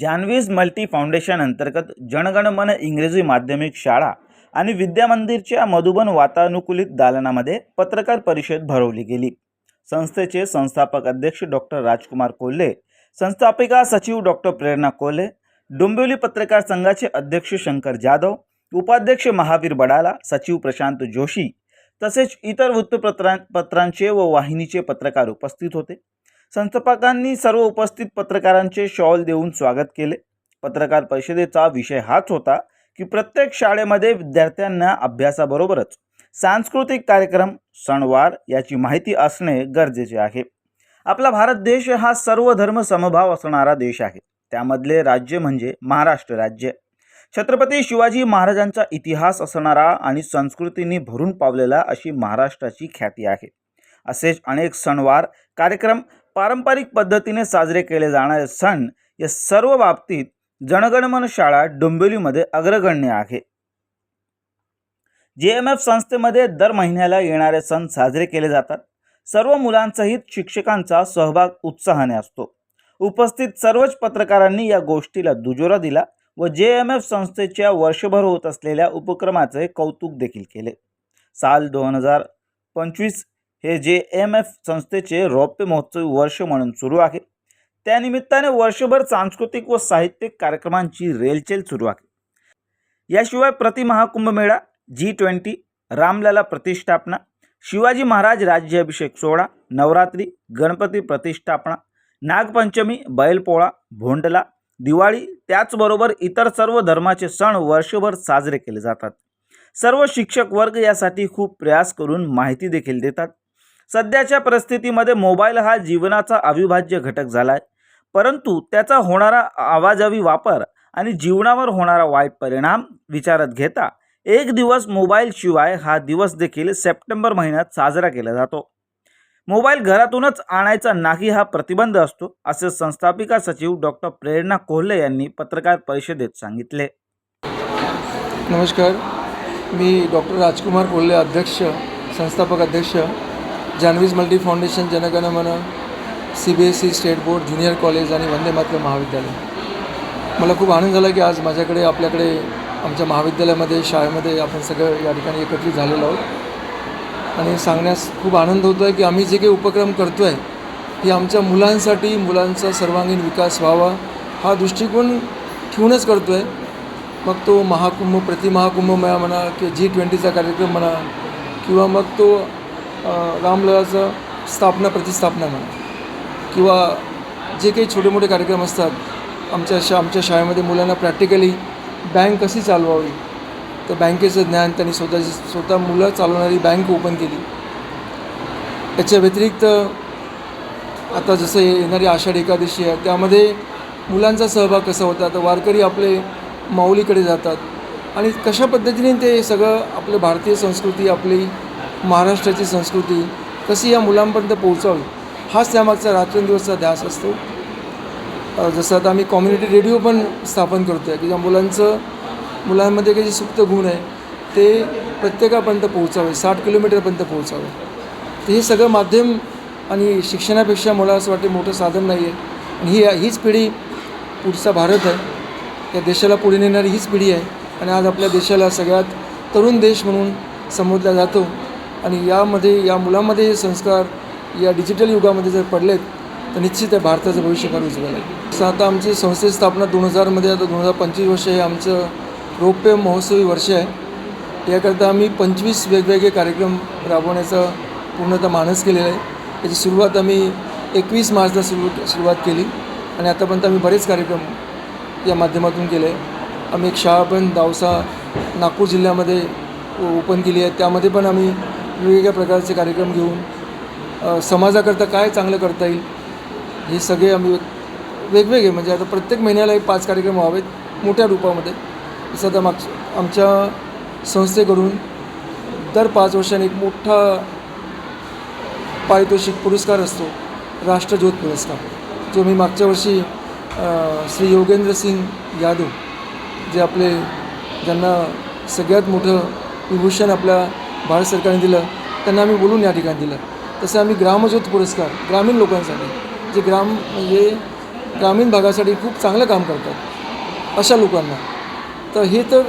जानवीज multi foundation अंतर्गत जनगणमन इंग्रजी माध्यमिक शाळा आणि विद्यामंदिरच्या मधुबन वातानुकूलित दालनामध्ये पत्रकार परिषद भरवली गेली. संस्थेचे संस्थापक अध्यक्ष डॉक्टर राजकुमार कोल्हे संस्थापिका सचिव डॉक्टर प्रेरणा कोल्हे डोंबिवली पत्रकार संघाचे अध्यक्ष शंकर जाधव उपाध्यक्ष महावीर बडाला सचिव प्रशांत जोशी तसेच इतर वृत्तपत्रां पत्रांचे व वाहिनीचे पत्रकार उपस्थित होते. संस्थापकांनी सर्व उपस्थित पत्रकारांचे शॉल देऊन स्वागत केले. पत्रकार परिषदेचा विषय हाच होता की प्रत्येक शाळेमध्ये विद्यार्थ्यांना अभ्यासाबरोबरच सांस्कृतिक कार्यक्रम सणवार याची माहिती असणे गरजेचे आहे. आपला भारत देश हा सर्व धर्म समभाव असणारा देश आहे. त्यामधले राज्य म्हणजे महाराष्ट्र राज्य. छत्रपती शिवाजी महाराजांचा इतिहास असणारा आणि संस्कृतींनी भरून पावलेला अशी महाराष्ट्राची ख्याती आहे. असेच अनेक सणवार कार्यक्रम पारंपरिक पद्धतीने साजरे केले जाणारे सण या सर्व बाबतीत जनगणमन शाळा डोंबिवलीमध्ये अग्रगण्य आहे. जे एम एफ संस्थेमध्ये दर महिन्याला येणारे सण साजरे केले जातात. सर्व मुलांसहित शिक्षकांचा सहभाग उत्साहाने असतो. उपस्थित सर्वच पत्रकारांनी या गोष्टीला दुजोरा दिला व जे एम एफ संस्थेच्या वर्षभर होत असलेल्या उपक्रमाचे कौतुक देखील केले. साल दोन हजार पंचवीस हे जे एम एफ संस्थेचे रौप्य महोत्सवी वर्ष म्हणून सुरू आहे. त्यानिमित्ताने वर्षभर सांस्कृतिक व साहित्यिक कार्यक्रमांची रेलचेल सुरू आहे. याशिवाय प्रतिमहाकुंभमेळा जी ट्वेंटी रामलला प्रतिष्ठापना शिवाजी महाराज राज्याभिषेक सोहळा नवरात्री गणपती प्रतिष्ठापना नागपंचमी बैलपोळा भोंडला दिवाळी त्याचबरोबर इतर सर्व धर्माचे सण वर्षभर साजरे केले जातात. सर्व शिक्षक वर्ग यासाठी खूप प्रयास करून माहिती देखील देतात. सध्याच्या परिस्थितीमध्ये मोबाईल हा जीवनाचा अविभाज्य घटक झाला आहे परंतु त्याचा होणारा आवाजावी वापर आणि जीवनावर होणारा वाईट परिणाम विचारात घेता एक दिवस मोबाईलशिवाय हा दिवस देखील सप्टेंबर महिन्यात साजरा केला जातो. मोबाईल घरातूनच आणायचा नाही हा प्रतिबंध असतो असे संस्थापिका सचिव डॉक्टर प्रेरणा कोल्हे यांनी पत्रकार परिषदेत सांगितले. नमस्कार. मी डॉक्टर राजकुमार कोल्हे अध्यक्ष संस्थापक अध्यक्ष जान्हवीज multi foundation Jana Gana Mana C B S E state board junior college आणि वंदे मातृ महाविद्यालय. मला खूप आनंद झाला की आज माझ्याकडे आपल्याकडे आमच्या महाविद्यालयामध्ये शाळेमध्ये आपण सगळं या ठिकाणी एकत्रित झालेलो आहोत. आणि सांगण्यास खूप आनंद होतो आहे की आम्ही जे काही उपक्रम करतो आहे हे आमच्या मुलांसाठी मुलांचा सर्वांगीण विकास व्हावा हा दृष्टिकोन ठेवूनच करतो आहे मग तो महाकुंभ प्रतिमहाकुंभ मेळा म्हणा किंवा जी ट्वेंटीचा कार्यक्रम म्हणा किंवा मग तो रामललाचं स्थापना प्रतिस्थापना म्हणा किंवा जे काही छोटे मोठे कार्यक्रम असतात आमच्या शा आमच्या शाळेमध्ये मुलांना प्रॅक्टिकली बँक कशी चालवावी? तर बँकेचं ज्ञान त्यांनी स्वतःची स्वतः मुलं चालवणारी बँक ओपन केली. याच्या व्यतिरिक्त आता जसं येणारी आषाढ एकादशी आहे त्यामध्ये मुलांचा सहभाग कसा होता? तर वारकरी आपले माऊलीकडे जातात. आणि कशा पद्धतीने ते सगळं आपलं भारतीय संस्कृती आपली महाराष्ट्राची संस्कृती कशी या मुलांपर्यंत पोहोचावी हाच त्यामागचा रात्रंदिवसचा ध्यास असतो. जसं आता आम्ही कॉम्युनिटी रेडिओ पण स्थापन करतो आहे की ज्या मुलांचं मुलांमध्ये काही जे सुप्त गुण आहे ते प्रत्येकापर्यंत पोहोचावे साठ किलोमीटरपर्यंत पोहोचावे. तर हे सगळं माध्यम आणि शिक्षणापेक्षा मला असं वाटते मोठं साधन नाही आहे आणि ही हीच पिढी पुढचा भारत आहे. या देशाला पुढे नेणारी हीच पिढी आहे. आणि आज आपल्या देशाला सगळ्यात तरुण देश म्हणून संबोधला जातो. आणि यामध्ये या मुलांमध्ये हे संस्कार या डिजिटल युगामध्ये जर पडलेत तर निश्चित आहे भारताचं भविष्य फार उज्ज्वल आहे. तसं आता आमची संस्थेची स्थापना दोन हजारमध्ये आता दोन हजार पंचवीस वर्ष हे आमचं रौप्य महोत्सवी वर्ष आहे. याकरता आम्ही पंचवीस वेगवेगळे कार्यक्रम राबवण्याचा पूर्णतः मानस केलेला आहे. त्याची सुरुवात आम्ही एकवीस मार्चला सुरू सुरुवात केली आणि आतापर्यंत आम्ही बरेच कार्यक्रम या माध्यमातून केले आम्ही एक शाळा पण दावसा नागपूर जिल्ह्यामध्ये ओ- ओपन केली आहे. त्यामध्ये पण आम्ही वेगवेगळ्या प्रकारचे कार्यक्रम घेऊन समाजाकरता काय चांगलं करता येईल हे सगळे आम्ही वेगवेगळे म्हणजे आता प्रत्येक महिन्याला एक पाच कार्यक्रम व्हावेत मोठ्या रूपामध्ये. जसं आता माग आमच्या संस्थेकडून दर पाच वर्षांनी एक मोठा पारितोषिक पुरस्कार असतो राष्ट्रज्योत पुरस्कार जो मी मागच्या वर्षी श्री योगेंद्र सिंग यादव जे आपले ज्यांना सगळ्यात मोठं विभूषण आपल्या भारत सरकारने दिलं त्यांना आम्ही बोलून या ठिकाणी दिलं. तसं आम्ही ग्रामज्योत पुरस्कार ग्रामीण लोकांसाठी जे ग्राम म्हणजे ग्रामीण भागासाठी खूप चांगलं काम करतात अशा लोकांना. तर हे तर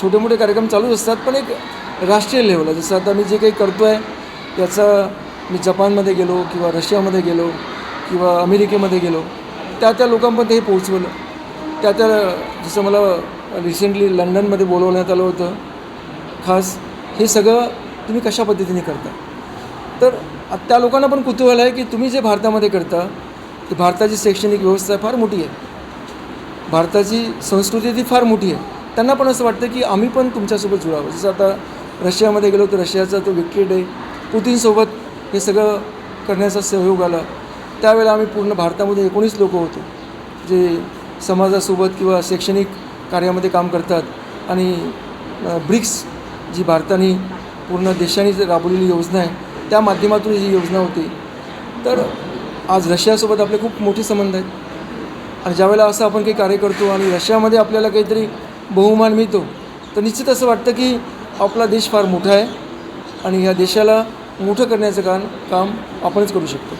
छोटे मोठे कार्यक्रम चालूच असतात पण एक राष्ट्रीय लेवलला जसं आता मी जे काही करतो आहे त्याचा मी जपानमध्ये गेलो किंवा रशियामध्ये गेलो किंवा अमेरिकेमध्ये गेलो त्या त्या लोकांपर्यंत हे पोहोचवलं. त्या त्या जसं मला रिसेंटली लंडनमध्ये बोलवण्यात आलं होतं खास हे सगळं तुम्ही कशा पद्धतीने करता? तर त्या लोकांना पण कुतूहल आहे की तुम्ही जे भारतामध्ये करता ती भारताची शैक्षणिक व्यवस्था फार मोठी आहे. भारताची संस्कृती ती फार मोठी आहे. त्यांना पण असं वाटतं की आम्ही पण तुमच्यासोबत जुळावं. जसं आता रशियामध्ये गेलो तर रशियाचा तो विकेट आहे. पुतीनसोबत हे सगळं करण्याचा सहयोग आला. त्यावेळेला आम्ही पूर्ण भारतामध्ये एकोणीस लोक होतो जे समाजासोबत किंवा शैक्षणिक कार्यामध्ये काम करतात. आणि ब्रिक्स जी भारताने पूर्ण देशाने राबवलेली योजना आहे त्या माध्यमातून ही योजना होती. तर आज रशियासोबत आपले खूप मोठे संबंध आहेत. आणि ज्यावेळेला असं आपण काही कार्य करतो आणि रशियामध्ये आपल्याला काहीतरी बहुमान मिळतो तर निश्चित असं वाटतं की आपला देश फार मोठा आहे आणि ह्या देशाला मोठं करण्याचं काम काम आपणच करू शकतो.